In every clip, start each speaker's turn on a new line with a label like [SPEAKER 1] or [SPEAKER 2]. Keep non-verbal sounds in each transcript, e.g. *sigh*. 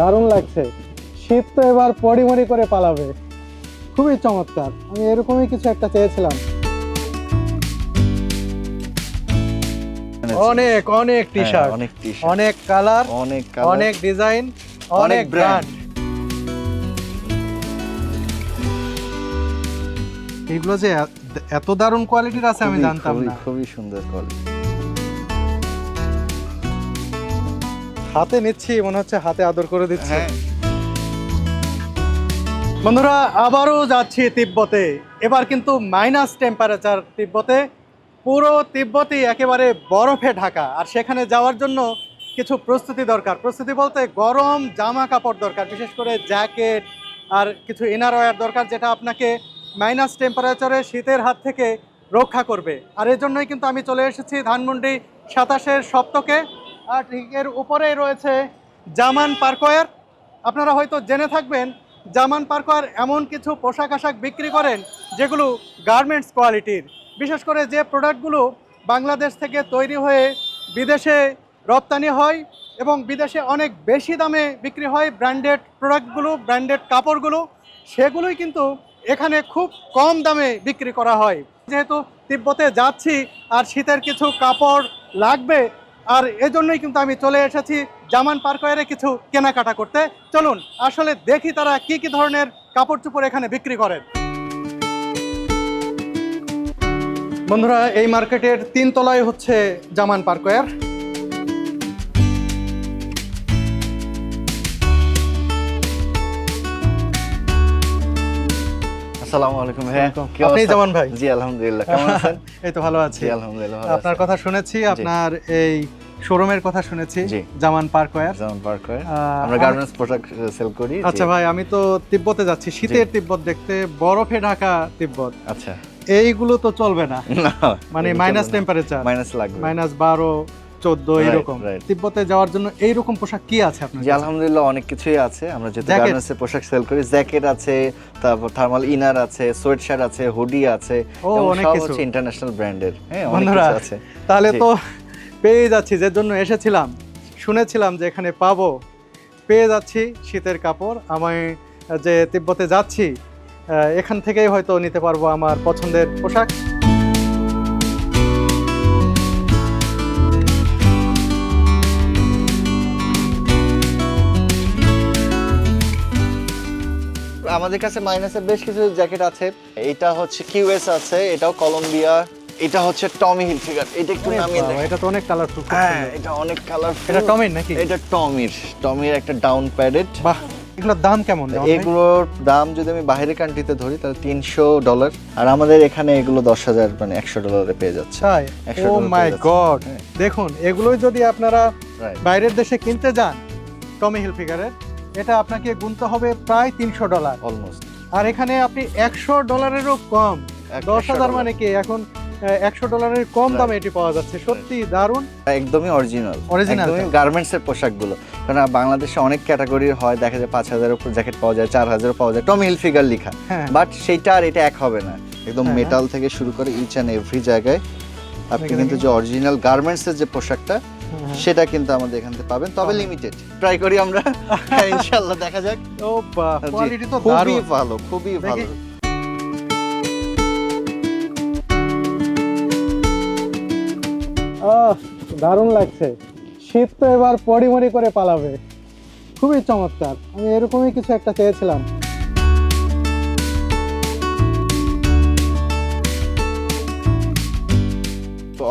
[SPEAKER 1] দারুণ লাগছে। শীত তো এবার পরিমরি করে পালাবে। খুবই চমৎকার। আমি এরকমই কিছু একটা চেয়েছিলাম। অনেক অনেক টি শার্ট
[SPEAKER 2] হ্যাঁ, অনেক টি-শার্ট
[SPEAKER 1] অনেক কালার
[SPEAKER 2] অনেক
[SPEAKER 1] অনেক ডিজাইন
[SPEAKER 2] অনেক
[SPEAKER 1] ব্র্যান্ড এগুলো যে এত- এত দারুণ কোয়ালিটির আছে আমি জানতাম না।
[SPEAKER 2] খুবই সুন্দর কোয়ালিটি
[SPEAKER 1] হাতে নিচ্ছি মনে হচ্ছে হাতে আদর করে দিচ্ছি।
[SPEAKER 2] হ্যাঁ।
[SPEAKER 1] বন্ধুরা আবারও যাচ্ছি তিব্বতে। এবার কিন্তু মাইনাস টেম্পারেচার তিব্বতে। পুরো তিব্বতই একেবারে বরফে ঢাকা। আর সেখানে যাওয়ার জন্য কিছু প্রস্তুতি দরকার। প্রস্তুতি বলতে গরম জামা কাপড় দরকার বিশেষ করে জ্যাকেট আর কিছু ইনার ওয়্যার দরকার যেটা আপনাকে মাইনাস টেম্পারেচারে শীতের হাত থেকে রক্ষা করবে। আর এর জন্যই কিন্তু আমি চলে এসেছি ধানমন্ডি সাতাশের সপ্তকে। আর ঠিক এর উপরেই রয়েছে জামান পার্কওয়ার। আপনারা হয়তো জেনে থাকবেন, জামান পার্কওয়ার এমন কিছু পোশাক আশাক বিক্রি করেন যেগুলো গার্মেন্টস কোয়ালিটির বিশেষ করে যে প্রোডাক্টগুলো বাংলাদেশ থেকে তৈরি হয়ে বিদেশে রপ্তানি হয় এবং বিদেশে অনেক বেশি দামে বিক্রি হয় ব্র্যান্ডেড প্রোডাক্টগুলো ব্র্যান্ডেড কাপড়গুলো, সেগুলোই কিন্তু এখানে খুব কম দামে বিক্রি করা হয়। যেহেতু তিব্বতে যাচ্ছি আর শীতের কিছু কাপড় লাগবে আর এজন্যই কিন্তু আমি চলে এসেছি জামান পার্কওয়ারে কিছু কেনাকাটা করতে। চলুন, আসলে দেখি তারা কি কি ধরনের কাপড় চোপড় এখানে বিক্রি করেন। বন্ধুরা, এই মার্কেটের তিন তলায় হচ্ছে জামান পার্কওয়ার।
[SPEAKER 2] আসসালামু আলাইকুম
[SPEAKER 1] আপনি? জামান ভাই?
[SPEAKER 2] জি আলহামদুলিল্লাহ। কেমন আছেন? *laughs*
[SPEAKER 1] এই তো ভালো আছি।
[SPEAKER 2] আলহামদুলিল্লাহ
[SPEAKER 1] আপনার কথা শুনেছি আপনার এই শোরুমের কথা শুনেছি। জামান আহ,
[SPEAKER 2] আমরা
[SPEAKER 1] আমি-
[SPEAKER 2] গার্মেন্টস সেল করি
[SPEAKER 1] আচ্ছা ভাই আমি তো তিব্বতে যাচ্ছি শীতের তিব্বত দেখতে বরফে ঢাকা তিব্বত।
[SPEAKER 2] আচ্ছা।
[SPEAKER 1] এইগুলো তো চলবে না। *laughs* মানে মাইনাস টেম্পারেচার
[SPEAKER 2] মাইনাস লাগবে।
[SPEAKER 1] মাইনাস বারো চোদ্দ
[SPEAKER 2] right.
[SPEAKER 1] তিব্বতে যাওয়ার জন্য এইরকম পোশাক কি আছে আপনার
[SPEAKER 2] জি আলহামদুলিল্লাহ অনেক কিছুই আছে। আমরা যেহেতু? গার্মেন্টস পোশাক সেল করি জ্যাকেট আছে তারপর থার্মাল ইনার আছে সোয়েট শার্ট আছে হুডি আছে
[SPEAKER 1] ও, অনেক কিছু।
[SPEAKER 2] ইন্টারন্যাশনাল ব্র্যান্ডের হ্যাঁ অনেক কিছু আছে।
[SPEAKER 1] তাহলে তো পেয়ে যাচ্ছি যে জন্য এসেছিলাম। শুনেছিলাম যে এখানে পাবো। পেয়ে যাচ্ছি শীতের কাপড়। আমি যে তিব্বতে যাচ্ছি এখান থেকেই হয়তো নিতে পারব আমার পছন্দের পোশাক।
[SPEAKER 2] আমাদের কাছে মাইনাসের বেশ কিছু জ্যাকেট আছে। এটা হচ্ছে কিউএস আছে এটাও কলম্বিয়া এটা হচ্ছে টমি হিল ফিগার এটা একটু নামিয়ে দেখ
[SPEAKER 1] এটা তো অনেক কালারফুল
[SPEAKER 2] হ্যাঁ এটা অনেক কালারফুল
[SPEAKER 1] এটা টমের নাকি?
[SPEAKER 2] এটা টমির টমির একটা ডাউন প্যাডেড
[SPEAKER 1] বাহ এগুলোর দাম কেমন
[SPEAKER 2] এগুলোর দাম যদি আমি বাইরের কান্ট্রিতে ধরি তাহলে তিনশো ডলার আর আমাদের এখানে এগুলো দশ হাজার মানে একশো ডলারে পেয়ে যাচ্ছে।
[SPEAKER 1] Oh my god. দেখুন এগুলোই যদি আপনারা বাইরের দেশে কিনতে যান টমি হিলফিগারের এটা আপনাকে গুনতে হবে প্রায় তিনশো ডলার।
[SPEAKER 2] অলমোস্ট
[SPEAKER 1] আর এখানে আপনি একশো ডলারেরও কম। দশ হাজার মানে কি? এখন একশো ডলারের কম দামে এটি পাওয়া যাচ্ছে। সত্যি দারুণ।
[SPEAKER 2] একদমই অরিজিনাল
[SPEAKER 1] টা।
[SPEAKER 2] গার্মেন্টস এর পোশাকগুলো। কারণ বাংলাদেশে অনেক ক্যাটাগরির হয়। দেখা যায় পাঁচ হাজারের উপর জ্যাকেট পাওয়া যায় চার হাজারও পাওয়া যায়। টমি হিলফিগার লেখা।
[SPEAKER 1] হ্যাঁ।
[SPEAKER 2] বাট সেইটা আর এটা এক হবে না। একদম
[SPEAKER 1] হ্যাঁ।
[SPEAKER 2] মেটাল থেকে শুরু করে ইচ অ্যান্ড এভরি জায়গায় আপনি কিন্তু যে অরিজিনাল গার্মেন্টস এর যে পোশাকটা
[SPEAKER 1] হ্যাঁ।
[SPEAKER 2] সেটা কিন্তু আমাদের এখান থেকে পাবেন। তবে লিমিটেড ট্রাই করি আমরা। *laughs* ইনশাআল্লাহ দেখা যাক।
[SPEAKER 1] ও কোয়ালিটি তো
[SPEAKER 2] খুবই ভালো খুবই ভালো।
[SPEAKER 1] আহ দারুণ লাগছে। শীত তো এবার পরিমরি করে পালাবে। খুবই চমৎকার। আমি এরকমই কিছু একটা চেয়েছিলাম।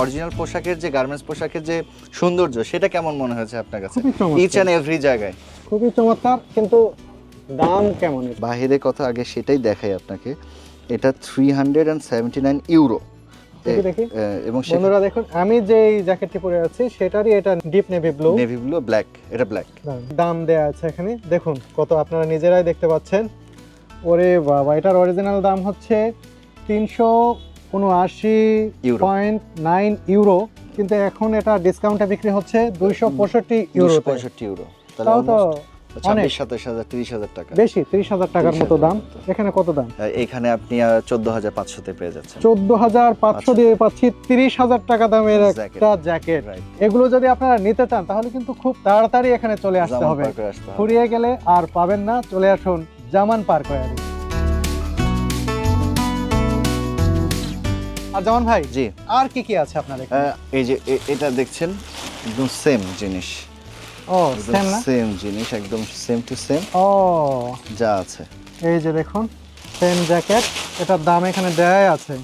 [SPEAKER 2] অরিজিনাল পোশাকের যে গার্মেন্টস পোশাকের যে সৌন্দর্য সেটা কেমন মনে হয়েছে আপনার কাছে? ইচ অ্যান্ড এভরি জায়গায়।
[SPEAKER 1] খুবই চমৎকার কিন্তু দাম কেমন?
[SPEAKER 2] বাহিরে কথা আগে সেটাই দেখাই আপনাকে। এটা three hundred and seventy nine euro. এবং
[SPEAKER 1] বন্ধুরা দেখুন আমি যে জ্যাকেটটি পরে আছি সেটারই এটা deep navy blue
[SPEAKER 2] navy blue black এটা ব্ল্যাক
[SPEAKER 1] দাম দেয়া আছে এখানে। দেখুন কত আপনারা নিজেরাই দেখতে পাচ্ছেন। ওরে বাবা এটার অরিজিনাল দাম হচ্ছে তিনশো উনআশি। পয়েন্ট নাইন ইউরো কিন্তু এখন এটা ডিসকাউন্টে বিক্রি হচ্ছে দুইশো পঁয়ষট্টি ইউরো
[SPEAKER 2] পঁয়ষট্টি ইউরো। তাহলে
[SPEAKER 1] তাও তো
[SPEAKER 2] almost সাতাশ হাজার তিরিশ হাজার টাকা।
[SPEAKER 1] বেশি তিরিশ হাজার টাকার মতো দাম। এখানে কত দাম?
[SPEAKER 2] এখানে আপনি চোদ্দ হাজার পাঁচশোতে পেয়ে যাচ্ছেন।
[SPEAKER 1] চোদ্দ হাজার পাঁচশো
[SPEAKER 2] আচ্ছা।
[SPEAKER 1] দিয়ে পাচ্ছি তিরিশ হাজার টাকা দামের একটা জ্যাকেট
[SPEAKER 2] Right.
[SPEAKER 1] এগুলো যদি আপনারা নিতে চান তাহলে কিন্তু খুব তাড়াতাড়ি এখানে চলে আসতে হবে।
[SPEAKER 2] পার্কে আসতে হবে।
[SPEAKER 1] ফুরিয়ে গেলে আর পাবেন না। চলে আসুন জামান পার্ক আর জামান ভাই
[SPEAKER 2] জি।
[SPEAKER 1] আর কি কি আছে আপনার এখানে?
[SPEAKER 2] এই যে এটা দেখছেন একদম সেম জিনিস।
[SPEAKER 1] ও সেম না?
[SPEAKER 2] সেম জিনিস একদম সেম টু সেম
[SPEAKER 1] ও।
[SPEAKER 2] যা আছে।
[SPEAKER 1] এই যে দেখুন সেম জ্যাকেট এটার দাম এখানে দেয়াই আছে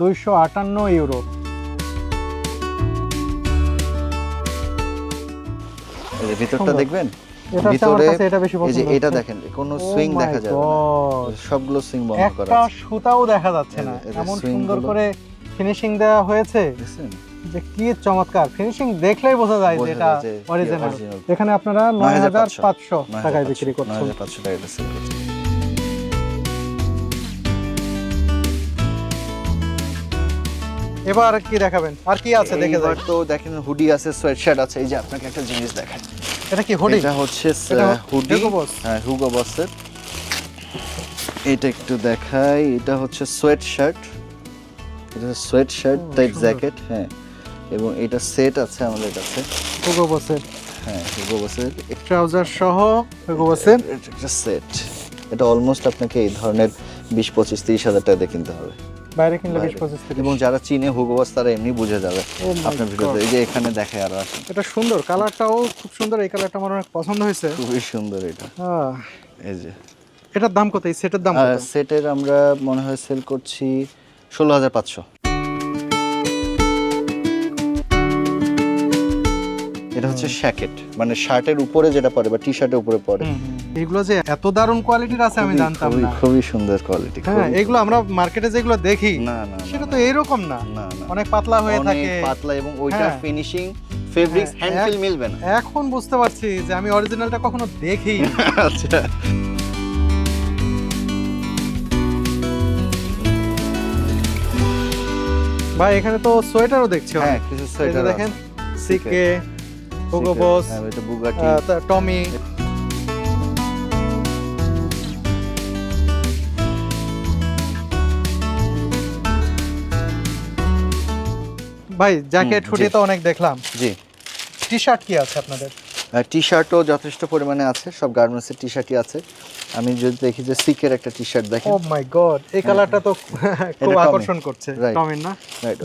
[SPEAKER 1] দুইশো আটান্ন ইউরো
[SPEAKER 2] ভিতরটা দেখবেন? এই যে এটা দেখেন কোনো
[SPEAKER 1] Oh
[SPEAKER 2] সুইং দেখা যাবে না। সবগুলো সুইং বন্ধ করা
[SPEAKER 1] একটা সুতাও দেখা যাচ্ছে না। এমন সুন্দর করে ফিনিশিং দেওয়া হয়েছে। যে কি চমৎকার। ফিনিশিং দেখলেই বোঝা যায় যে এটা অরিজিনাল এখানে আপনারা নয় হাজার
[SPEAKER 2] 9,500
[SPEAKER 1] পাঁচশো টাকায় বিক্রি করছেন।
[SPEAKER 2] 9,500 টাকায় এটা sell
[SPEAKER 1] এবার কি দেখাবেন? আর কি আছে? দেখে যাই।
[SPEAKER 2] তো দেখেন হুডি আছে সোয়েটশার্ট আছে। এই যে আপনাকে একটা জিনিস দেখাই।
[SPEAKER 1] এটা কি হুডি
[SPEAKER 2] এটা হচ্ছে হুডি? হ্যাঁ হুগো বসের এটা একটু দেখাই। এটা হচ্ছে সোয়েট শার্ট এটা সোয়েট শার্ট টাইপ জ্যাকেট হ্যাঁ। এবং এটা সেট আছে আমাদের কাছে।
[SPEAKER 1] হুগো বসের
[SPEAKER 2] হ্যাঁ হুগো বসের
[SPEAKER 1] ট্রাউজার সহ হুগো বসের
[SPEAKER 2] এটা সেট এটা অলমোস্ট আপনাকে এই ধরনের বিশ পঁচিশ তিরিশ হাজার টাকা দিয়ে কিনতে হবে।
[SPEAKER 1] বাইরে কিনলে বিশ
[SPEAKER 2] বাইরে।
[SPEAKER 1] পঁচিশ থেকে
[SPEAKER 2] এবং যারা চিনে হুগোবাস তারা এমনি বুঝে যাবে।
[SPEAKER 1] Oh
[SPEAKER 2] আপনার ভিডিওতে এই যে এখানে দেখে আর আসেন
[SPEAKER 1] এটা সুন্দর। কালারটাও খুব সুন্দর। এই কালারটা আমার অনেক পছন্দ হয়েছে।
[SPEAKER 2] খুবই সুন্দর এটা। এই যে।
[SPEAKER 1] এটার দাম কত? এই সেটের দাম কত?
[SPEAKER 2] সেটের আমরা মনে হয় সেল করছি ষোলো হাজার পাঁচশো। এটা হচ্ছে শ্যাকেট। মানে শার্টের উপরে যেটা পরে বা টি শার্টের উপরে পরে।
[SPEAKER 1] এগুলো যে এত দারুণ কোয়ালিটির আছে আমি জানতাম না।
[SPEAKER 2] খুবই সুন্দর কোয়ালিটি
[SPEAKER 1] হ্যাঁ এগুলো আমরা মার্কেটে যেগুলো দেখি
[SPEAKER 2] না না
[SPEAKER 1] সেটা তো এরকম না।
[SPEAKER 2] না না।
[SPEAKER 1] অনেক পাতলা হয়ে থাকে।
[SPEAKER 2] পাতলা এবং ওইটা। ফিনিশিং ফেব্রিক্স
[SPEAKER 1] হ্যাঁ,
[SPEAKER 2] হ্যান্ড ফিল মিলবে না।
[SPEAKER 1] এখন বুঝতে পারছি যে আমি অরিজিনালটা কখনো দেখি। *laughs*
[SPEAKER 2] আচ্ছা।
[SPEAKER 1] ভাই এখানে তো সোয়েটারও দেখছি
[SPEAKER 2] হ্যাঁ কিছু সোয়েটার
[SPEAKER 1] দেখেন সিকে হুগো বস
[SPEAKER 2] হ্যাঁ
[SPEAKER 1] টমি ভাই জ্যাকেট হুডি তো অনেক দেখলাম।
[SPEAKER 2] জি।
[SPEAKER 1] টি শার্ট কি আছে আপনাদের?
[SPEAKER 2] টি শার্টও যথেষ্ট পরিমাণে আছে সব গার্মেন্টসের টি শার্টই আছে। আমি যদি দেখি যে সিকের একটা টি শার্ট দেখেন।
[SPEAKER 1] ও মাই গড এই কালারটা তো খুব আকর্ষণ করছে. টমির না?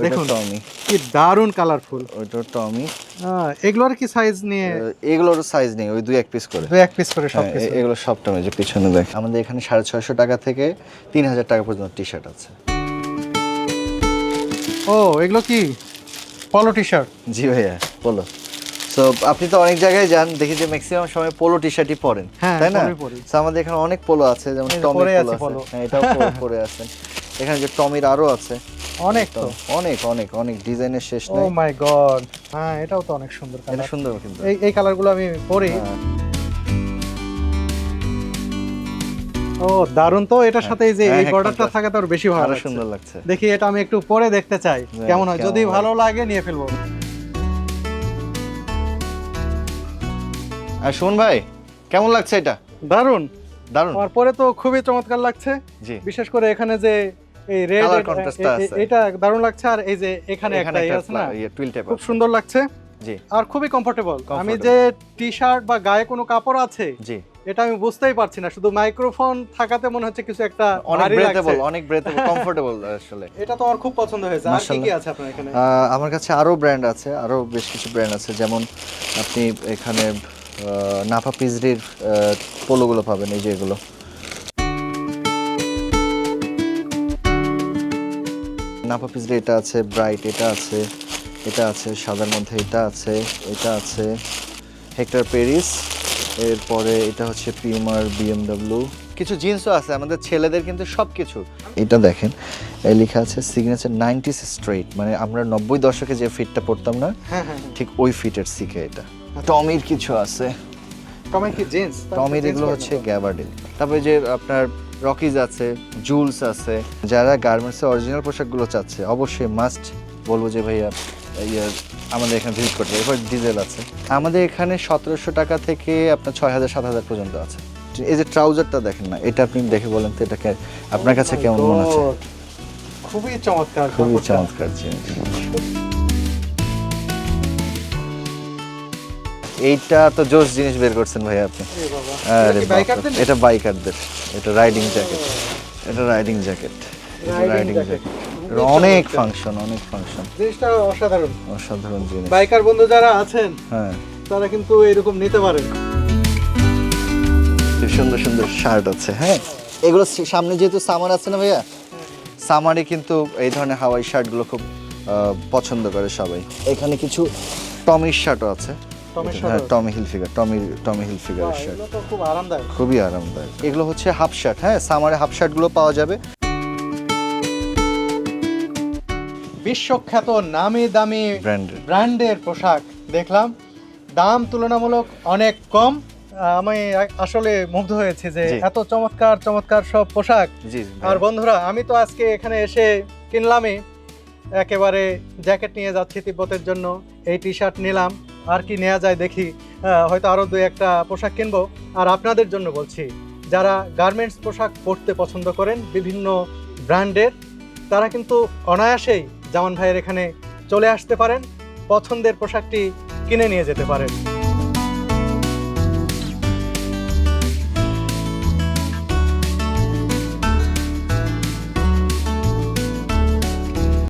[SPEAKER 1] দেখুন।
[SPEAKER 2] টমি
[SPEAKER 1] কি দারুণ কালারফুল
[SPEAKER 2] ওইটা টমি
[SPEAKER 1] এগুলোর কি সাইজ নিয়ে?
[SPEAKER 2] এগুলোর সাইজ নেই ওই দুই এক পিস করে।
[SPEAKER 1] দুই এক পিস করে সব
[SPEAKER 2] হ্যাঁ,
[SPEAKER 1] কিছু।
[SPEAKER 2] এগুলো সব টমি যে পিছনে দেখ। আমাদের এখানে সাড়ে ছয়শো টাকা থেকে তিন হাজার টাকা পর্যন্ত টি শার্ট আছে।
[SPEAKER 1] ও এগুলো কি? পলো টি শার্ট
[SPEAKER 2] জি ভাইয়া বলো সো আপনি তো অনেক জায়গায় যান দেখি যে ম্যাক্সিমাম সময় পোলো টি শার্টই পরেন
[SPEAKER 1] হ্যাঁ,
[SPEAKER 2] তাই না। So আমাদের এখানে অনেক পোলো আছে যেমন টমি পোলো
[SPEAKER 1] আছে।
[SPEAKER 2] হ্যাঁ এটাও পরে- আছেন এখানে যে টমির আরও আছে।
[SPEAKER 1] অনেক তো।
[SPEAKER 2] অনেক অনেক অনেক ডিজাইনের শেষ
[SPEAKER 1] ও মাই গড হ্যাঁ এটাও তো অনেক সুন্দর
[SPEAKER 2] এটা
[SPEAKER 1] কালার
[SPEAKER 2] সুন্দর কিন্তু।
[SPEAKER 1] এই এই কালারগুলো আমি পরি।
[SPEAKER 2] হ্যাঁ।
[SPEAKER 1] ও দারুণ তো। এটার সাথে এই যে এই বর্ডারটা
[SPEAKER 2] contrast।
[SPEAKER 1] থাকে তো আরও বেশি ভালো
[SPEAKER 2] সুন্দর লাগছে।
[SPEAKER 1] দেখি এটা আমি একটু পরে দেখতে চাই। কেমন হয়? যদি ভালো লাগে নিয়ে ফেলব।
[SPEAKER 2] আর শোন ভাই কেমন লাগছে এটা?
[SPEAKER 1] দারুণ।
[SPEAKER 2] দারুণ।
[SPEAKER 1] আমার পরে তো খুবই চমৎকার লাগছে।
[SPEAKER 2] জি।
[SPEAKER 1] বিশেষ করে এখানে যে এই রেড
[SPEAKER 2] আছে।
[SPEAKER 1] এটা দারুণ লাগছে আর এই যে এখানে
[SPEAKER 2] এখানে
[SPEAKER 1] একটা ইয়ে আছে না
[SPEAKER 2] টুইল টাইপ
[SPEAKER 1] খুব সুন্দর লাগছে।
[SPEAKER 2] জি।
[SPEAKER 1] আর খুবই কমফোর্টেবল আমি যে টি শার্ট বা গায়ে কোনো কাপড় আছে
[SPEAKER 2] জি।
[SPEAKER 1] এটা আমি বুঝতেই পারছি না। শুধু মাইক্রোফোন থাকাতে মনে হচ্ছে কিছু একটা
[SPEAKER 2] অনেক ব্রেথেবল অনেক ব্রেথেবল কমফোর্টেবল আসলে। *laughs*
[SPEAKER 1] এটা তো আমার খুব পছন্দ হয়েছে। আর কি কি আছে আপনার এখানে?
[SPEAKER 2] আমার কাছে আরও ব্র্যান্ড আছে আরও বেশ কিছু ব্র্যান্ড আছে। যেমন আপনি এখানে নাফা পিজরির পোলোগুলো পাবেন এই যে এগুলো। নাফা পিজরি এটা আছে ব্রাইট এটা আছে এটা আছে সাদার মধ্যে এটা আছে এটা আছে হেক্টর প্যারিস এরপরে এটা হচ্ছে পিউমার বিএমডব্লিউ। কিছু জিন্সও আছে আমাদের ছেলেদের কিন্তু সব কিছু এটা দেখেন এই লেখা আছে সিগনেচার নাইনটিস স্ট্রেট মানে আমরা নব্বই দশকে যে ফিটটা পড়তাম না
[SPEAKER 1] হ্যাঁ হ্যাঁ হ্যাঁ।
[SPEAKER 2] ঠিক ওই ফিটের শিখে এটা। টমির কিছু আছে।
[SPEAKER 1] টমের কি জিন্স?
[SPEAKER 2] টমির এগুলো হচ্ছে গ্যাবার্ডিন তারপরে যে আপনার রকিজ আছে জুলস আছে যারা গার্মেন্টসের অরিজিনাল পোশাকগুলো চাচ্ছে অবশ্যই মাস্ট বলব যে ভাইয়া ইয়ার আমাদের এখানে ভিজিট করতে পারেন এরপর ডিজেল আছে। আমাদের এখানে সতেরোশো টাকা থেকে আপনার ছয় হাজার সাত হাজার পর্যন্ত আছে। এই যে ট্রাউজারটা দেখেন না এটা আপনি দেখে বলেন তো এটাকে আপনার কাছে কেমন মনে
[SPEAKER 1] God! খুবই চমৎকার
[SPEAKER 2] খুবই চমৎকার জিনিস। এইটা তো জোস জিনিস বের করছেন ভাই আপনি। আরে
[SPEAKER 1] এটা বাইকারদের
[SPEAKER 2] এটা রাইডিং জ্যাকেট এটা রাইডিং জ্যাকেট রাইডিং জ্যাকেট অনেক ফাংশন অনেক ফাংশন
[SPEAKER 1] জিনিসটা অসাধারণ।
[SPEAKER 2] অসাধারণ জিনিস।
[SPEAKER 1] বাইকার বন্ধু যারা আছেন
[SPEAKER 2] হ্যাঁ।
[SPEAKER 1] তারা কিন্তু এরকম নিতে পারেন।
[SPEAKER 2] সুন্দর সুন্দর শার্ট আছে হ্যাঁ। এগুলো সামনে যেহেতু সামার আছে না ভাইয়া সামারে কিন্তু এই ধরনের হাওয়াই শার্টগুলো খুব পছন্দ করে সবাই। এখানে কিছু টমির শার্টও আছে। হ্যাঁ? টমি হিলফিগার টমি টমি হিলফিগারের
[SPEAKER 1] বাহ,
[SPEAKER 2] শার্ট
[SPEAKER 1] খুব আরামদায়ক।
[SPEAKER 2] খুবই আরামদায়ক। এগুলো হচ্ছে হাফ শার্ট হ্যাঁ? সামারে হাফ শার্টগুলো পাওয়া যাবে।
[SPEAKER 1] বিশ্বখ্যাত নামি দামি
[SPEAKER 2] ব্র্যান্ডের
[SPEAKER 1] ব্র্যান্ডের পোশাক দেখলাম। দাম তুলনামূলক অনেক কম। আমি আসলে মুগ্ধ হয়েছে যে এত চমৎকার চমৎকার সব পোশাক।
[SPEAKER 2] জি
[SPEAKER 1] আর বন্ধুরা আমি তো আজকে এখানে এসে কিনলামই। একেবারে জ্যাকেট নিয়ে যাচ্ছি তিব্বতের জন্য। এই টি শার্ট নিলাম। আর কি নেওয়া যায় দেখি। হয়তো আরও দু একটা পোশাক কিনব। আর আপনাদের জন্য বলছি, যারা গার্মেন্টস পোশাক পরতে পছন্দ করেন বিভিন্ন ব্র্যান্ডের, তারা কিন্তু অনায়াসেই জামান ভাইয়ের এখানে চলে আসতে পারেন, পছন্দের পোশাকটি কিনে নিয়ে যেতে পারেন।